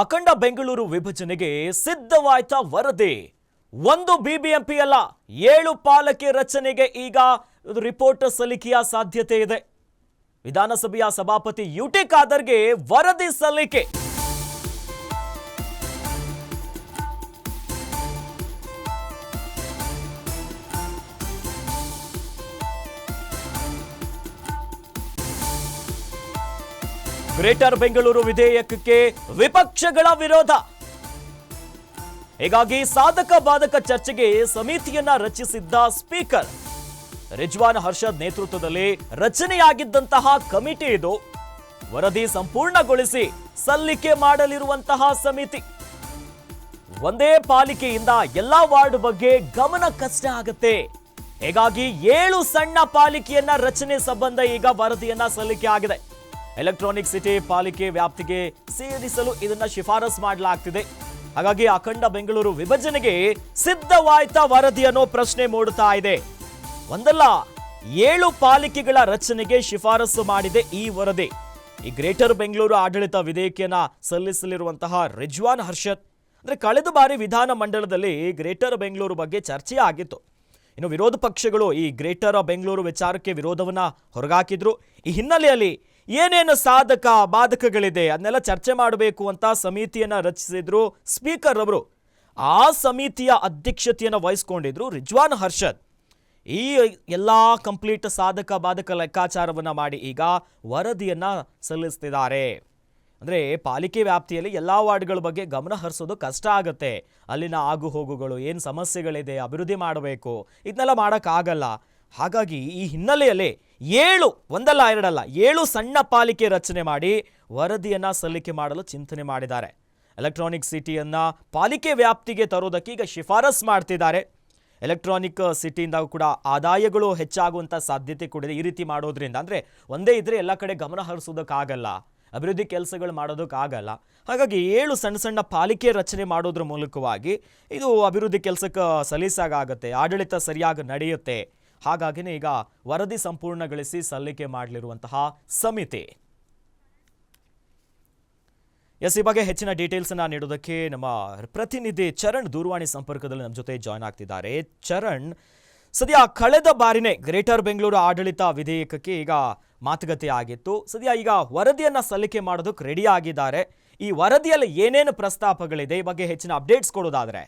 ಅಖಂಡ ಬೆಂಗಳೂರು ವಿಭಜನೆಗೆ ಸಿದ್ಧವಾಯ್ತ ವರದಿ. ಒಂದು ಬಿಬಿಎಂಪಿ ಅಲ್ಲ, ಏಳು ಪಾಲಕಿ ರಚನೆಗೆ ಈಗ ರಿಪೋರ್ಟ್ ಸಲ್ಲಿಕೆಯ ಸಾಧ್ಯತೆ ಇದೆ. ವಿಧಾನಸಭೆಯ ಸಭಾಪತಿ ಯುಟಿ ಖಾದರ್ಗೆ ವರದಿ ಸಲ್ಲಿಕೆ. ಗ್ರೇಟರ್ ಬೆಂಗಳೂರು ವಿಧೇಯಕಕ್ಕೆ ವಿಪಕ್ಷಗಳ ವಿರೋಧ. ಹೀಗಾಗಿ ಸಾಧಕ ಬಾಧಕ ಚರ್ಚೆಗೆ ಸಮಿತಿಯನ್ನ ರಚಿಸಿದ್ದ ಸ್ಪೀಕರ್. ರಿಜ್ವಾನ್ ಹರ್ಷದ್ ನೇತೃತ್ವದಲ್ಲಿ ರಚನೆಯಾಗಿದ್ದಂತಹ ಕಮಿಟಿ ಇದು. ವರದಿ ಸಂಪೂರ್ಣಗೊಳಿಸಿ ಸಲ್ಲಿಕೆ ಮಾಡಲಿರುವಂತಹ ಸಮಿತಿ. ಒಂದೇ ಪಾಲಿಕೆಯಿಂದ ಎಲ್ಲಾ ವಾರ್ಡ್ ಬಗ್ಗೆ ಗಮನ ಕಷ್ಟ ಆಗತ್ತೆ. ಹೀಗಾಗಿ ಏಳು ಸಣ್ಣ ಪಾಲಿಕೆಯನ್ನ ರಚನೆ ಸಂಬಂಧ ಈಗ ವರದಿಯನ್ನ ಸಲ್ಲಿಕೆ ಆಗಿದೆ. ಎಲೆಕ್ಟ್ರಾನಿಕ್ ಸಿಟಿ ಪಾಲಿಕೆ ವ್ಯಾಪ್ತಿಗೆ ಸೇರಿಸಲು ಇದನ್ನ ಶಿಫಾರಸ್ ಮಾಡಲಾಗ್ತಿದೆ. ಹಾಗಾಗಿ ಅಖಂಡ ಬೆಂಗಳೂರು ವಿಭಜನೆಗೆ ಸಿದ್ಧವಾಯ್ತಾ ವರದಿ ಅನ್ನೋ ಪ್ರಶ್ನೆ ಮೂಡುತ್ತಾ ಇದೆ. ಒಂದಲ್ಲ, ಏಳು ಪಾಲಿಕೆಗಳ ರಚನೆಗೆ ಶಿಫಾರಸು ಮಾಡಿದೆ ಈ ವರದಿ. ಈ ಗ್ರೇಟರ್ ಬೆಂಗಳೂರು ಆಡಳಿತ ವಿಧೇಯಕನ ಸಲ್ಲಿಸಲಿರುವಂತಹ ರಿಜ್ವಾನ್ ಹರ್ಷತ್ ಅಂದ್ರೆ ಕಳೆದ ಬಾರಿ ವಿಧಾನ ಮಂಡಲದಲ್ಲಿ ಗ್ರೇಟರ್ ಬೆಂಗಳೂರು ಬಗ್ಗೆ ಚರ್ಚೆ ಆಗಿತ್ತು. ಇನ್ನು ವಿರೋಧ ಪಕ್ಷಗಳು ಈ ಗ್ರೇಟರ್ ಬೆಂಗಳೂರು ವಿಚಾರಕ್ಕೆ ವಿರೋಧವನ್ನ ಹೊರಗಾಕಿದ್ರು. ಈ ಹಿನ್ನೆಲೆಯಲ್ಲಿ ಏನೇನು ಸಾಧಕ ಬಾಧಕಗಳಿದೆ ಅದನ್ನೆಲ್ಲ ಚರ್ಚೆ ಮಾಡಬೇಕು ಅಂತ ಸಮಿತಿಯನ್ನ ರಚಿಸಿದ್ರು ಸ್ಪೀಕರ್ ಅವರು. ಆ ಸಮಿತಿಯ ಅಧ್ಯಕ್ಷತೆಯನ್ನು ವಹಿಸ್ಕೊಂಡಿದ್ರು ರಿಜ್ವಾನ್ ಹರ್ಷದ್. ಈ ಎಲ್ಲ ಕಂಪ್ಲೀಟ್ ಸಾಧಕ ಬಾಧಕ ಲೆಕ್ಕಾಚಾರವನ್ನ ಮಾಡಿ ಈಗ ವರದಿಯನ್ನ ಸಲ್ಲಿಸ್ತಿದ್ದಾರೆ. ಅಂದ್ರೆ ಪಾಲಿಕೆ ವ್ಯಾಪ್ತಿಯಲ್ಲಿ ಎಲ್ಲ ವಾರ್ಡ್ಗಳ ಬಗ್ಗೆ ಗಮನ ಹರಿಸೋದು ಕಷ್ಟ ಆಗುತ್ತೆ. ಅಲ್ಲಿನ ಆಗು ಹೋಗುಗಳು, ಏನು ಸಮಸ್ಯೆಗಳಿದೆ, ಅಭಿವೃದ್ಧಿ ಮಾಡಬೇಕು, ಇದನ್ನೆಲ್ಲ ಮಾಡೋಕ್ಕಾಗಲ್ಲ. ಹಾಗಾಗಿ ಈ ಹಿನ್ನೆಲೆಯಲ್ಲಿ ಏಳು, ಒಂದಲ್ಲ, ಎರಡಲ್ಲ, ಏಳು ಸಣ್ಣ ಪಾಲಿಕೆ ರಚನೆ ಮಾಡಿ ವರದಿಯನ್ನ ಸಲ್ಲಿಕೆ ಮಾಡಲು ಚಿಂತನೆ ಮಾಡಿದ್ದಾರೆ. ಎಲೆಕ್ಟ್ರಾನಿಕ್ ಸಿಟಿಯನ್ನ ಪಾಲಿಕೆ ವ್ಯಾಪ್ತಿಗೆ ತರೋದಕ್ಕೆ ಈಗ ಶಿಫಾರಸ್ ಮಾಡ್ತಿದ್ದಾರೆ. ಎಲೆಕ್ಟ್ರಾನಿಕ್ ಸಿಟಿಯಿಂದ ಕೂಡ ಆದಾಯಗಳು ಹೆಚ್ಚಾಗುವಂಥ ಸಾಧ್ಯತೆ ಕೂಡ ಈ ರೀತಿ ಮಾಡೋದ್ರಿಂದ. ಅಂದರೆ ಒಂದೇ ಇದ್ದರೆ ಎಲ್ಲ ಕಡೆ ಗಮನ ಹರಿಸೋದಕ್ಕಾಗಲ್ಲ, ಅಭಿವೃದ್ಧಿ ಕೆಲಸಗಳು ಮಾಡೋದಕ್ಕಾಗಲ್ಲ. ಹಾಗಾಗಿ ಏಳು ಸಣ್ಣ ಸಣ್ಣ ಪಾಲಿಕೆ ರಚನೆ ಮಾಡೋದ್ರ ಮೂಲಕವಾಗಿ ಇದು ಅಭಿವೃದ್ಧಿ ಕೆಲಸಕ್ಕೆ ಸಲೀಸಾಗುತ್ತೆ ಆಡಳಿತ ಸರಿಯಾಗಿ ನಡೆಯುತ್ತೆ. ಹಾಗಾಗಿನೇ ಈಗ ವರದಿ ಸಂಪೂರ್ಣಗೊಳಿಸಿ ಸಲ್ಲಿಕೆ ಮಾಡಲಿರುವಂತಹ ಸಮಿತಿ. ಎಸ್, ಈ ಬಗ್ಗೆ ಹೆಚ್ಚಿನ ಡೀಟೇಲ್ಸ್ ಅನ್ನ ನೀಡೋದಕ್ಕೆ ನಮ್ಮ ಪ್ರತಿನಿಧಿ ಚರಣ್ ದೂರವಾಣಿ ಸಂಪರ್ಕದಲ್ಲಿ ನಮ್ಮ ಜೊತೆ ಜಾಯ್ನ್ ಆಗ್ತಿದ್ದಾರೆ. ಚರಣ್, ಸದ್ಯ ಕಳೆದ ಬಾರಿನೇ ಗ್ರೇಟರ್ ಬೆಂಗಳೂರು ಆಡಳಿತ ವಿಧೇಯಕಕ್ಕೆ ಈಗ ಮಾತುಕತೆ ಆಗಿತ್ತು. ಸದ್ಯ ಈಗ ವರದಿಯನ್ನ ಸಲ್ಲಿಕೆ ಮಾಡೋದಕ್ಕೆ ರೆಡಿ ಆಗಿದ್ದಾರೆ. ಈ ವರದಿಯಲ್ಲಿ ಏನೇನು ಪ್ರಸ್ತಾಪಗಳಿದೆ? ಈ ಬಗ್ಗೆ ಹೆಚ್ಚಿನ ಅಪ್ಡೇಟ್ಸ್ ಕೊಡೋದಾದ್ರೆ.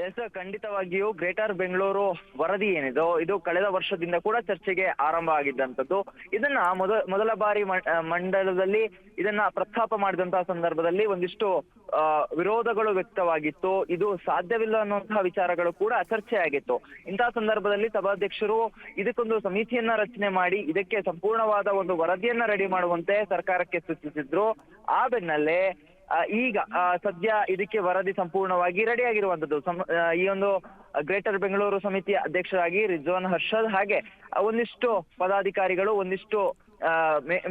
ಎಸ್ ಖಂಡಿತವಾಗಿಯೂ ಗ್ರೇಟರ್ ಬೆಂಗಳೂರು ವರದಿ ಏನಿದೋ, ಇದು ಕಳೆದ ವರ್ಷದಿಂದ ಕೂಡ ಚರ್ಚೆಗೆ ಆರಂಭ ಆಗಿದ್ದಂಥದ್ದು. ಇದನ್ನ ಮೊದ, ಮೊದಲ ಬಾರಿ ಮಂಡಲದಲ್ಲಿ ಇದನ್ನ ಪ್ರಸ್ತಾಪ ಮಾಡಿದಂತಹ ಸಂದರ್ಭದಲ್ಲಿ ಒಂದಿಷ್ಟು ವಿರೋಧಗಳು ವ್ಯಕ್ತವಾಗಿತ್ತು. ಇದು ಸಾಧ್ಯವಿಲ್ಲ ಅನ್ನುವಂತಹ ವಿಚಾರಗಳು ಕೂಡ ಚರ್ಚೆ ಆಗಿತ್ತು ಇಂತಹ ಸಂದರ್ಭದಲ್ಲಿ ಸಭಾಧ್ಯಕ್ಷರು ಇದಕ್ಕೊಂದು ಸಮಿತಿಯನ್ನ ರಚನೆ ಮಾಡಿ, ಇದಕ್ಕೆ ಸಂಪೂರ್ಣವಾದ ಒಂದು ವರದಿಯನ್ನ ರೆಡಿ ಮಾಡುವಂತೆ ಸರ್ಕಾರಕ್ಕೆ ಸೂಚಿಸಿದ್ರು. ಆ ಬೆನ್ನಲ್ಲೇ ಈಗ ಸದ್ಯ ಇದಕ್ಕೆ ವರದಿ ಸಂಪೂರ್ಣವಾಗಿ ರೆಡಿ ಆಗಿರುವಂತದ್ದು. ಈ ಒಂದು ಗ್ರೇಟರ್ ಬೆಂಗಳೂರು ಸಮಿತಿಯ ಅಧ್ಯಕ್ಷರಾಗಿ ರಿಜ್ವಾನ್ ಹರ್ಷದ್ ಹಾಗೆ ಒಂದಿಷ್ಟು ಪದಾಧಿಕಾರಿಗಳು, ಒಂದಿಷ್ಟು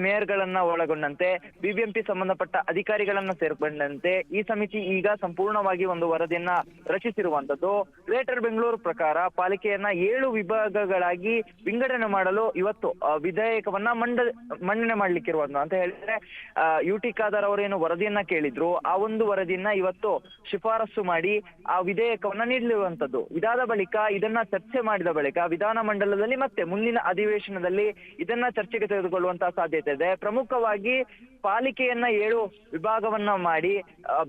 ಮೇಯರ್ಗಳನ್ನ ಒಳಗೊಂಡಂತೆ, ಬಿಬಿಎಂಪಿ ಸಂಬಂಧಪಟ್ಟ ಅಧಿಕಾರಿಗಳನ್ನ ಸೇರ್ಕೊಂಡಂತೆ, ಈ ಸಮಿತಿ ಈಗ ಸಂಪೂರ್ಣವಾಗಿ ಒಂದು ವರದಿಯನ್ನ ರಚಿಸಿರುವಂತದ್ದು ಗ್ರೇಟರ್ ಬೆಂಗಳೂರು ಪ್ರಕಾರ ಪಾಲಿಕೆಯನ್ನ ಏಳು ವಿಭಾಗಗಳಾಗಿ ವಿಂಗಡಣೆ ಮಾಡಲು ಇವತ್ತು ವಿಧೇಯಕವನ್ನ ಮಂಡ, ಮಂಡನೆ ಮಾಡ್ಲಿಕ್ಕಿರುವಂತ ಅಂತ ಹೇಳಿದ್ರೆ ಯು ಟಿ ಖಾದರ್ ಅವರೇನು ವರದಿಯನ್ನ ಕೇಳಿದ್ರು, ಆ ಒಂದು ವರದಿಯನ್ನ ಇವತ್ತು ಶಿಫಾರಸು ಮಾಡಿ ಆ ವಿಧೇಯಕವನ್ನ ನೀಡಲಿರುವಂತದ್ದು ಇದಾದ ಬಳಿಕ ಇದನ್ನ ಚರ್ಚೆ ಮಾಡಿದ ಬಳಿಕ ವಿಧಾನ ಮಂಡಲದಲ್ಲಿ ಮತ್ತೆ ಮುಂದಿನ ಅಧಿವೇಶನದಲ್ಲಿ ಇದನ್ನ ಚರ್ಚೆಗೆ ತೆಗೆದುಕೊಳ್ಳುವಂತಹ ಸಾಧ್ಯತೆ ಇದೆ. ಪ್ರಮುಖವಾಗಿ ಪಾಲಿಕೆಯನ್ನ ಏಳು ವಿಭಾಗವನ್ನ ಮಾಡಿ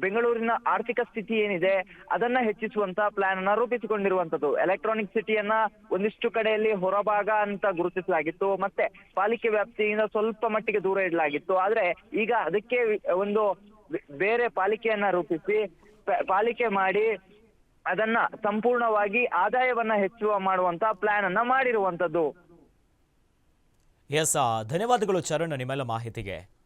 ಬೆಂಗಳೂರಿನ ಆರ್ಥಿಕ ಸ್ಥಿತಿ ಏನಿದೆ ಅದನ್ನ ಹೆಚ್ಚಿಸುವಂತ ಪ್ಲಾನ್ ಅನ್ನ ರೂಪಿಸಿಕೊಂಡಿರುವಂತದ್ದು. ಎಲೆಕ್ಟ್ರಾನಿಕ್ ಸಿಟಿಯನ್ನ ಒಂದಿಷ್ಟು ಕಡೆಯಲ್ಲಿ ಹೊರಭಾಗ ಅಂತ ಗುರುತಿಸಲಾಗಿತ್ತು. ಮತ್ತೆ ಪಾಲಿಕೆ ವ್ಯಾಪ್ತಿಯಿಂದ ಸ್ವಲ್ಪ ಮಟ್ಟಿಗೆ ದೂರ ಇಡಲಾಗಿತ್ತು. ಆದ್ರೆ ಈಗ ಅದಕ್ಕೆ ಒಂದು ಬೇರೆ ಪಾಲಿಕೆಯನ್ನ ರೂಪಿಸಿ ಪಾಲಿಕೆ ಮಾಡಿ ಅದನ್ನ ಸಂಪೂರ್ಣವಾಗಿ ಆದಾಯವನ್ನ ಹೆಚ್ಚುವ ಮಾಡುವಂತ ಪ್ಲಾನ್ ಅನ್ನ ಮಾಡಿರುವಂತದ್ದು. ಎಸ್ ಧನ್ಯವಾದಗಳು ಚರಣ್ ನಿಮ್ಮೆಲ್ಲ ಮಾಹಿತಿಗೆ.